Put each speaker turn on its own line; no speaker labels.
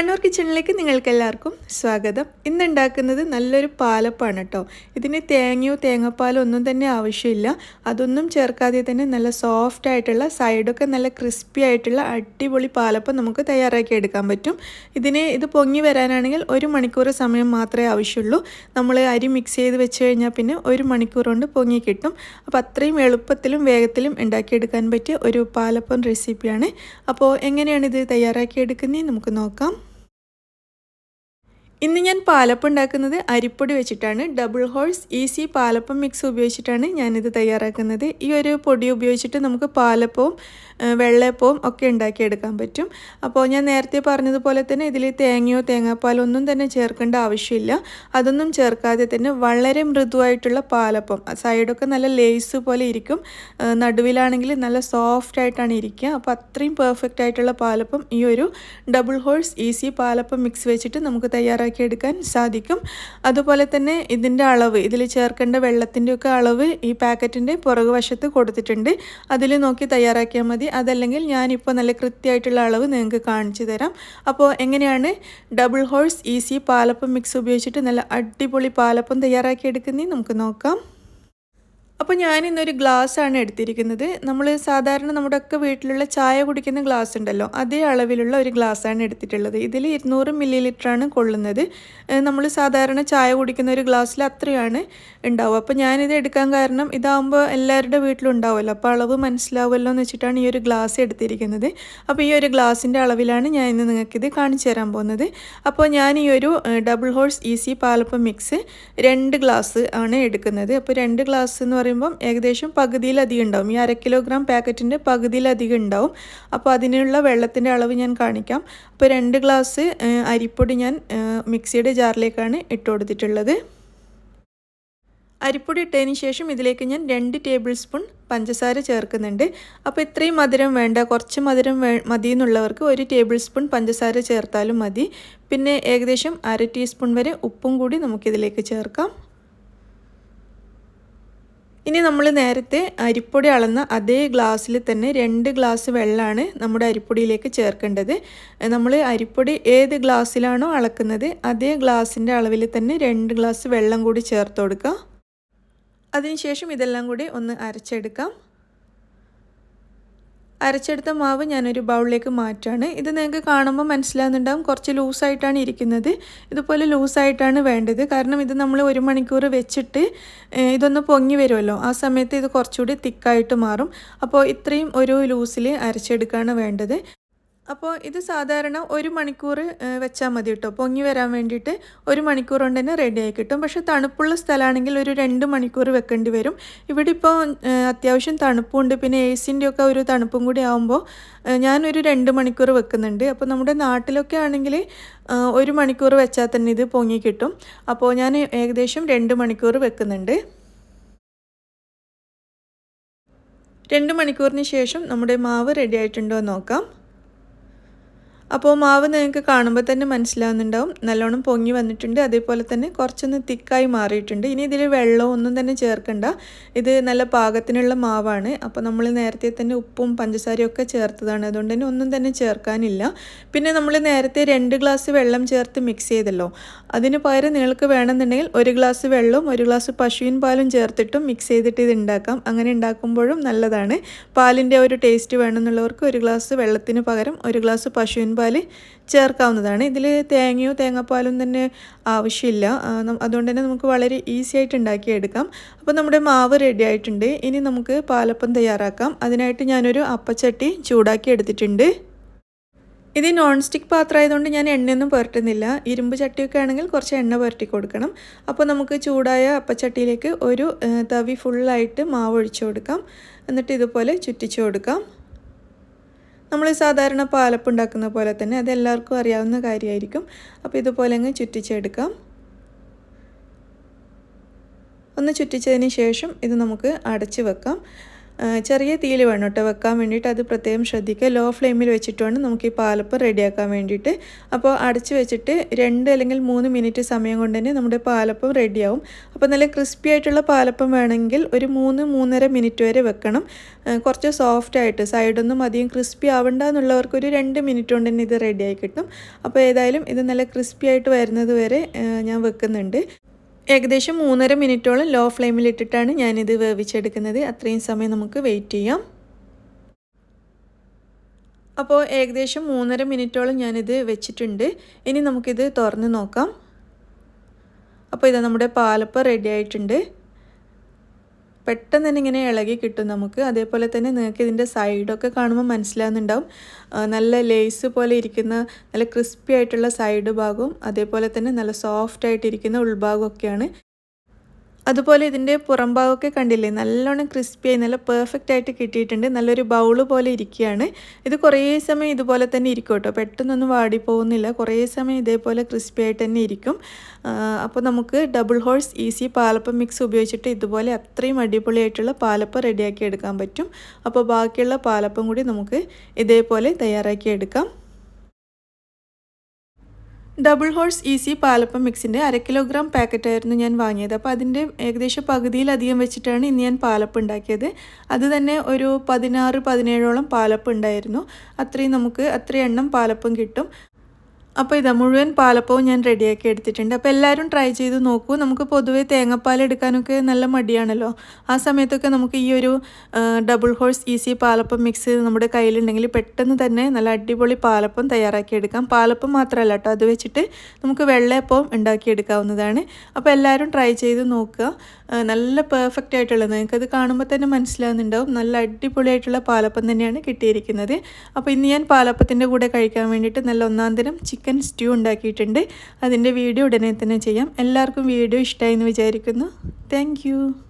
കണ്ണൂർ കിച്ചണിലേക്ക് നിങ്ങൾക്കെല്ലാവർക്കും സ്വാഗതം. ഇന്നുണ്ടാക്കുന്നത് നല്ലൊരു പാലപ്പാണ് കേട്ടോ ഇതിന് തേങ്ങയോ തേങ്ങാപ്പാലോ ഒന്നും തന്നെ ആവശ്യമില്ല. അതൊന്നും ചേർക്കാതെ തന്നെ നല്ല സോഫ്റ്റ് ആയിട്ടുള്ള സൈഡൊക്കെ നല്ല ക്രിസ്പി ആയിട്ടുള്ള അടിപൊളി പാലപ്പം നമുക്ക് തയ്യാറാക്കി എടുക്കാൻ പറ്റും. ഇതിന് ഇത് പൊങ്ങി വരാനാണെങ്കിൽ ഒരു മണിക്കൂർ സമയം മാത്രമേ ആവശ്യമുള്ളൂ. നമ്മൾ അരി മിക്സ് ചെയ്ത് വെച്ച് കഴിഞ്ഞാൽ പിന്നെ ഒരു മണിക്കൂർ കൊണ്ട് പൊങ്ങി കിട്ടും. അപ്പോൾ അത്രയും എളുപ്പത്തിലും വേഗത്തിലും ഉണ്ടാക്കിയെടുക്കാൻ പറ്റിയ ഒരു പാലപ്പം റെസിപ്പിയാണ് അപ്പോൾ എങ്ങനെയാണ് ഇത് തയ്യാറാക്കി തയ്യാറാക്കിയെടുക്കുന്നത് നമുക്ക് നോക്കാം. ഇന്ന് ഞാൻ പാലപ്പം ഉണ്ടാക്കുന്നത് അരിപ്പൊടി വെച്ചിട്ടാണ്. Double horse easy palappam mix ഉപയോഗിച്ചിട്ടാണ് ഞാനിത് തയ്യാറാക്കുന്നത്. ഈ ഒരു പൊടി ഉപയോഗിച്ചിട്ട് നമുക്ക് പാലപ്പവും വെള്ളയപ്പവും ഒക്കെ ഉണ്ടാക്കിയെടുക്കാൻ പറ്റും. അപ്പോൾ ഞാൻ നേരത്തെ പറഞ്ഞതുപോലെ തന്നെ ഇതിൽ തേങ്ങയോ തേങ്ങാപ്പാലോ ഒന്നും തന്നെ ചേർക്കേണ്ട ആവശ്യമില്ല. അതൊന്നും ചേർക്കാതെ തന്നെ വളരെ മൃദുവായിട്ടുള്ള പാലപ്പം. സൈഡൊക്കെ നല്ല ലേസ് പോലെ ഇരിക്കും. നടുവിലാണെങ്കിൽ നല്ല സോഫ്റ്റ് ആയിട്ടാണ് ഇരിക്കുക. അപ്പോൾ അത്രയും പെർഫെക്റ്റ് ആയിട്ടുള്ള പാലപ്പം ഈ ഒരു double horse easy palappam mix വെച്ചിട്ട് നമുക്ക് തയ്യാറാക്കി ഉണ്ടാക്കിയെടുക്കാൻ സാധിക്കും. അതുപോലെ തന്നെ ഇതിന്റെ അളവ് ഇതിൽ ചേർക്കേണ്ട വെള്ളത്തിന്റെയൊക്കെ അളവ് ഈ പാക്കറ്റിന്റെ പുറക് വശത്ത് കൊടുത്തിട്ടുണ്ട്. അതിൽ നോക്കി തയ്യാറാക്കിയാൽ മതി. അതല്ലെങ്കിൽ ഞാനിപ്പോൾ നല്ല കൃത്യമായിട്ടുള്ള അളവ് നിങ്ങൾക്ക് കാണിച്ചു തരാം. അപ്പോൾ എങ്ങനെയാണ് double horse easy palappam mix ഉപയോഗിച്ചിട്ട് നല്ല അടിപൊളി പാലപ്പം തയ്യാറാക്കിയെടുക്കുന്നത് നമുക്ക് നോക്കാം. അപ്പോൾ ഞാനിന്നൊരു ഗ്ലാസ് ഗ്ലാസ്സാണ് എടുത്തിരിക്കുന്നത്. നമ്മൾ സാധാരണ നമ്മുടെ ഒക്കെ വീട്ടിലുള്ള ചായ കുടിക്കുന്ന ഗ്ലാസ് ഉണ്ടല്ലോ അതേ അളവിലുള്ള ഒരു ഗ്ലാസ്സാണ് എടുത്തിട്ടുള്ളത്. ഇതിൽ ഇരുന്നൂറ് മില്ലി ലിറ്ററാണ് കൊള്ളുന്നത്. നമ്മൾ സാധാരണ ചായ കുടിക്കുന്ന ഒരു ഗ്ലാസ്സിൽ അത്രയാണ് ഉണ്ടാവുക. അപ്പോൾ ഞാനിത് എടുക്കാൻ കാരണം ഇതാകുമ്പോൾ എല്ലാവരുടെ വീട്ടിലും ഉണ്ടാവുമല്ലോ. അപ്പോൾ അളവ് മനസ്സിലാവുമല്ലോ എന്ന് വെച്ചിട്ടാണ് ഈ ഒരു ഗ്ലാസ് എടുത്തിരിക്കുന്നത്. അപ്പോൾ ഈ ഒരു ഗ്ലാസിന്റെ അളവിലാണ് ഞാൻ ഇന്ന് നിങ്ങൾക്കിത് കാണിച്ചു തരാൻ പോകുന്നത്. അപ്പോൾ ഞാൻ ഈ ഒരു double horse easy palappam mix രണ്ട് ഗ്ലാസ് ആണ് എടുക്കുന്നത്. അപ്പോൾ രണ്ട് ഗ്ലാസ് എന്ന് പറയുമ്പോൾ പറയുമ്പം ഏകദേശം പകുതിയിലധികം ഉണ്ടാവും. ഈ അര കിലോഗ്രാം പാക്കറ്റിന്റെ പകുതിയിലധികം ഉണ്ടാവും. അപ്പോൾ അതിനുള്ള വെള്ളത്തിന്റെ അളവ് ഞാൻ കാണിക്കാം. അപ്പോൾ രണ്ട് ഗ്ലാസ് അരിപ്പൊടി ഞാൻ മിക്സിയുടെ ജാറിലേക്കാണ് ഇട്ട് കൊടുത്തിട്ടുള്ളത്. അരിപ്പൊടി ഇട്ടതിന് ശേഷം ഇതിലേക്ക് ഞാൻ രണ്ട് ടേബിൾ സ്പൂൺ പഞ്ചസാര ചേർക്കുന്നുണ്ട്. അപ്പോൾ ഇത്രയും മധുരം വേണ്ട. കുറച്ച് മധുരം വേ മതി എന്നുള്ളവർക്ക് ഒരു ടേബിൾ സ്പൂൺ പഞ്ചസാര ചേർത്താലും മതി. പിന്നെ ഏകദേശം അര ടീസ്പൂൺ വരെ ഉപ്പും കൂടി നമുക്കിതിലേക്ക് ചേർക്കാം. ഇനി നമ്മൾ നേരത്തെ അരിപ്പൊടി അളന്ന അതേ ഗ്ലാസ്സിൽ തന്നെ രണ്ട് ഗ്ലാസ് വെള്ളമാണ് നമ്മുടെ അരിപ്പൊടിയിലേക്ക് ചേർക്കേണ്ടത്. നമ്മൾ അരിപ്പൊടി ഏത് ഗ്ലാസ്സിലാണോ അളക്കുന്നത് അതേ ഗ്ലാസിന്റെ അളവിൽ തന്നെ രണ്ട് ഗ്ലാസ് വെള്ളം കൂടി ചേർത്ത് കൊടുക്കുക അതിനുശേഷം ഇതെല്ലാം കൂടി ഒന്ന് അരച്ചെടുക്കാം. അരച്ചെടുത്ത മാവ് ഞാനൊരു ബൗളിലേക്ക് മാറ്റാണ്. ഇത് നിങ്ങൾക്ക് കാണുമ്പോൾ മനസ്സിലാകുന്നുണ്ടാവും. കുറച്ച് ലൂസായിട്ടാണ് ഇരിക്കുന്നത്. ഇതുപോലെ ലൂസായിട്ടാണ് വേണ്ടത്. കാരണം ഇത് നമ്മൾ ഒരു മണിക്കൂർ വെച്ചിട്ട് ഇതൊന്ന് പൊങ്ങി വരുമല്ലോ. ആ സമയത്ത് ഇത് കുറച്ചുകൂടി തിക്കായിട്ട് മാറും. അപ്പോൾ ഇത്രയും ഒരു ലൂസിൽ അരച്ചെടുക്കുകയാണ് വേണ്ടത്. അപ്പോൾ ഇത് സാധാരണ ഒരു മണിക്കൂർ വെച്ചാൽ മതി കേട്ടോ പൊങ്ങി വരാൻ വേണ്ടിയിട്ട് ഒരു മണിക്കൂർ കൊണ്ട് തന്നെ റെഡി ആയി കിട്ടും. പക്ഷേ തണുപ്പുള്ള സ്ഥലമാണെങ്കിൽ ഒരു രണ്ട് മണിക്കൂർ വെക്കേണ്ടി വരും. ഇവിടെ ഇപ്പോൾ അത്യാവശ്യം തണുപ്പുണ്ട്. പിന്നെ എ സിന്റെ ഒക്കെ ഒരു തണുപ്പും കൂടി ആകുമ്പോൾ ഞാനൊരു രണ്ട് മണിക്കൂർ വെക്കുന്നുണ്ട്. അപ്പോൾ നമ്മുടെ നാട്ടിലൊക്കെ ആണെങ്കിൽ ഒരു മണിക്കൂർ വെച്ചാൽ തന്നെ ഇത് പൊങ്ങി കിട്ടും. അപ്പോൾ ഞാൻ ഏകദേശം രണ്ട് മണിക്കൂർ വെക്കുന്നുണ്ട്. രണ്ട് മണിക്കൂറിന് ശേഷം നമ്മുടെ മാവ് റെഡി ആയിട്ടുണ്ടോ നോക്കാം. അപ്പോൾ മാവ് നിങ്ങൾക്ക് കാണുമ്പോൾ തന്നെ മനസ്സിലാവുന്നുണ്ടാവും. നല്ലോണം പൊങ്ങി വന്നിട്ടുണ്ട്. അതേപോലെ തന്നെ കുറച്ചൊന്ന് തിക്കായി മാറിയിട്ടുണ്ട്. ഇനി ഇതിൽ വെള്ളവും ഒന്നും തന്നെ ചേർക്കണ്ട. ഇത് നല്ല പാകത്തിനുള്ള മാവാണ്. അപ്പോൾ നമ്മൾ നേരത്തെ തന്നെ ഉപ്പും പഞ്ചസാരയും ഒക്കെ ചേർത്തതാണ്. അതുകൊണ്ട് തന്നെ ഒന്നും തന്നെ ചേർക്കാനില്ല. പിന്നെ നമ്മൾ നേരത്തെ രണ്ട് ഗ്ലാസ് വെള്ളം ചേർത്ത് മിക്സ് ചെയ്തല്ലോ. അതിന് പകരം നിങ്ങൾക്ക് വേണമെന്നുണ്ടെങ്കിൽ ഒരു ഗ്ലാസ് വെള്ളവും ഒരു ഗ്ലാസ് പശുവിൻ പാലും ചേർത്തിട്ടും മിക്സ് ചെയ്തിട്ട് ഇത് ഉണ്ടാക്കാം. അങ്ങനെ ഉണ്ടാക്കുമ്പോഴും നല്ലതാണ്. പാലിന്റെ ഒരു ടേസ്റ്റ് വേണമെന്നുള്ളവർക്ക് ഒരു ഗ്ലാസ് വെള്ളത്തിന് പകരം ഒരു ഗ്ലാസ് പശുവിൻ പാൽ ചേർക്കാവുന്നതാണ്. ഇതിൽ തേങ്ങയോ തേങ്ങാപ്പാലും തന്നെ ആവശ്യമില്ല. അതുകൊണ്ട് തന്നെ നമുക്ക് വളരെ ഈസി ആയിട്ട് ഉണ്ടാക്കിയെടുക്കാം. അപ്പോൾ നമ്മുടെ മാവ് റെഡി ആയിട്ടുണ്ട്. ഇനി നമുക്ക് പാലപ്പം തയ്യാറാക്കാം. അതിനായിട്ട് ഞാനൊരു അപ്പച്ചട്ടി ചൂടാക്കി എടുത്തിട്ടുണ്ട്. ഇത് നോൺ സ്റ്റിക്ക് പാത്രം ആയതുകൊണ്ട് ഞാൻ എണ്ണയൊന്നും പുരട്ടുന്നില്ല. ഇരുമ്പ് ചട്ടിയൊക്കെ ആണെങ്കിൽ കുറച്ച് എണ്ണ പുരട്ടി കൊടുക്കണം. അപ്പോൾ നമുക്ക് ചൂടായ അപ്പച്ചട്ടിയിലേക്ക് ഒരു തവി ഫുള്ളായിട്ട് മാവ് ഒഴിച്ചു കൊടുക്കാം. എന്നിട്ട് ഇതുപോലെ ചുറ്റിച്ചു കൊടുക്കാം. നമ്മൾ സാധാരണ പാലപ്പ് ഉണ്ടാക്കുന്ന പോലെ തന്നെ അത് എല്ലാവർക്കും അറിയാവുന്ന കാര്യമായിരിക്കും. അപ്പോൾ ഇതുപോലെ അങ്ങ് ചുറ്റിച്ചെടുക്കാം. ഒന്ന് ചുറ്റിച്ചതിന് ശേഷം ഇത് നമുക്ക് അടച്ച് വെക്കാം. ചെറിയ തീയിൽ വേണം കേട്ടോ വെക്കാൻ വേണ്ടിയിട്ട്. അത് പ്രത്യേകം ശ്രദ്ധിക്കുക. ലോ ഫ്ലെയിമിൽ വെച്ചിട്ട് വേണം നമുക്ക് ഈ പാലപ്പം റെഡിയാക്കാൻ വേണ്ടിയിട്ട്. അപ്പോൾ അടച്ച് വെച്ചിട്ട് രണ്ട് അല്ലെങ്കിൽ മൂന്ന് മിനിറ്റ് സമയം കൊണ്ട് തന്നെ നമ്മുടെ പാലപ്പം റെഡിയാവും. അപ്പോൾ നല്ല ക്രിസ്പി ആയിട്ടുള്ള പാലപ്പം വേണമെങ്കിൽ ഒരു മൂന്ന് മൂന്നര മിനിറ്റ് വരെ വെക്കണം. കുറച്ച് സോഫ്റ്റ് ആയിട്ട് സൈഡൊന്നും അധികം ക്രിസ്പി ആവണ്ട എന്നുള്ളവർക്ക് ഒരു രണ്ട് മിനിറ്റ് കൊണ്ട് തന്നെ ഇത് റെഡിയായി കിട്ടും. അപ്പോൾ ഏതായാലും ഇത് നല്ല ക്രിസ്പി ആയിട്ട് വരുന്നത് വരെ ഞാൻ വെക്കുന്നുണ്ട്. ഏകദേശം മൂന്നര മിനിറ്റോളം ലോ ഫ്ലെയിമിൽ ഇട്ടിട്ടാണ് ഞാനിത് വേവിച്ചെടുക്കുന്നത്. അത്രയും സമയം നമുക്ക് വെയിറ്റ് ചെയ്യാം. അപ്പോൾ ഏകദേശം മൂന്നര മിനിറ്റോളം ഞാനിത് വെച്ചിട്ടുണ്ട്. ഇനി നമുക്കിത് തുറന്ന് നോക്കാം. അപ്പോൾ ഇതാ നമ്മുടെ പാലപ്പം റെഡി ആയിട്ടുണ്ട്. പെട്ടെന്ന് തന്നെ ഇങ്ങനെ ഇളകി കിട്ടും നമുക്ക്. അതേപോലെ തന്നെ നിങ്ങൾക്ക് ഇതിന്റെ സൈഡൊക്കെ കാണുമ്പോൾ മനസ്സിലാകുന്നുണ്ടാവും നല്ല ലേസ് പോലെ ഇരിക്കുന്ന നല്ല ക്രിസ്പി ആയിട്ടുള്ള സൈഡ് ഭാഗവും അതേപോലെ തന്നെ നല്ല സോഫ്റ്റ് ആയിട്ടിരിക്കുന്ന ഉൾഭാഗമൊക്കെയാണ് അതുപോലെ ഇതിന്റെ പുറം ഭാഗമൊക്കെ കണ്ടില്ലേ? നല്ലോണം ക്രിസ്പിയായി നല്ല പെർഫെക്റ്റ് ആയിട്ട് കിട്ടിയിട്ടുണ്ട്. നല്ലൊരു ബൗൾ പോലെ ഇരിക്കുകയാണ്. ഇത് കുറേ സമയം ഇതുപോലെ തന്നെ ഇരിക്കും കേട്ടോ. പെട്ടെന്നൊന്നും വാടിപ്പോകുന്നില്ല. കുറേ സമയം ഇതേപോലെ ക്രിസ്പി ആയിട്ട് തന്നെ ഇരിക്കും. അപ്പോൾ നമുക്ക് double horse easy palappam mix ഉപയോഗിച്ചിട്ട് ഇതുപോലെ അത്രയും അടിപൊളിയായിട്ടുള്ള പാലപ്പം റെഡിയാക്കി എടുക്കാൻ പറ്റും. അപ്പോൾ ബാക്കിയുള്ള പാലപ്പം കൂടി നമുക്ക് ഇതേപോലെ തയ്യാറാക്കി എടുക്കാം. ഡബിൾ ഹോഴ്സ് ഈസി പാലപ്പം മിക്സിന്റെ അര കിലോഗ്രാം പാക്കറ്റായിരുന്നു ഞാൻ വാങ്ങിയത്. അപ്പോൾ അതിന്റെ ഏകദേശം പകുതിയിലധികം വെച്ചിട്ടാണ് ഇന്ന് ഞാൻ പാലപ്പം ഉണ്ടാക്കിയത്. അത് തന്നെ ഒരു പതിനാറ് പതിനേഴോളം പാലപ്പം ഉണ്ടായിരുന്നു. അത്രയും നമുക്ക് അത്രയും എണ്ണം പാലപ്പം കിട്ടും. അപ്പോൾ ഇതാ മുഴുവൻ പാലപ്പവും ഞാൻ റെഡിയാക്കി എടുത്തിട്ടുണ്ട്. അപ്പോൾ എല്ലാവരും ട്രൈ ചെയ്ത് നോക്കൂ. നമുക്ക് പൊതുവേ തേങ്ങാപ്പാൽ എടുക്കാനൊക്കെ നല്ല മടിയാണല്ലോ. ആ സമയത്തൊക്കെ നമുക്ക് ഈ ഒരു double horse easy palappam mix നമ്മുടെ കയ്യിലുണ്ടെങ്കിൽ പെട്ടെന്ന് തന്നെ നല്ല അടിപൊളി പാലപ്പം തയ്യാറാക്കി എടുക്കാം. പാലപ്പം മാത്രമല്ല കേട്ടോ അത് വെച്ചിട്ട് നമുക്ക് വെള്ളയപ്പവും ഉണ്ടാക്കിയെടുക്കാവുന്നതാണ് അപ്പോൾ എല്ലാവരും ട്രൈ ചെയ്ത് നോക്കുക. നല്ല പെർഫെക്റ്റ് ആയിട്ടുള്ളത്. നിങ്ങൾക്കത് കാണുമ്പോൾ തന്നെ മനസ്സിലാവുന്നുണ്ടാവും. നല്ല അടിപൊളിയായിട്ടുള്ള പാലപ്പം തന്നെയാണ് കിട്ടിയിരിക്കുന്നത്. അപ്പോൾ ഇന്ന് ഞാൻ പാലപ്പത്തിന്റെ കൂടെ കഴിക്കാൻ വേണ്ടിയിട്ട് നല്ല ഒന്നാം തരം ചിക്കൻ സ്റ്റ്യൂ ഉണ്ടാക്കിയിട്ടുണ്ട്. അതിന്റെ വീഡിയോ ഉടനെ തന്നെ ചെയ്യാം. എല്ലാവർക്കും വീഡിയോ ഇഷ്ടമായി എന്ന് വിചാരിക്കുന്നു. താങ്ക്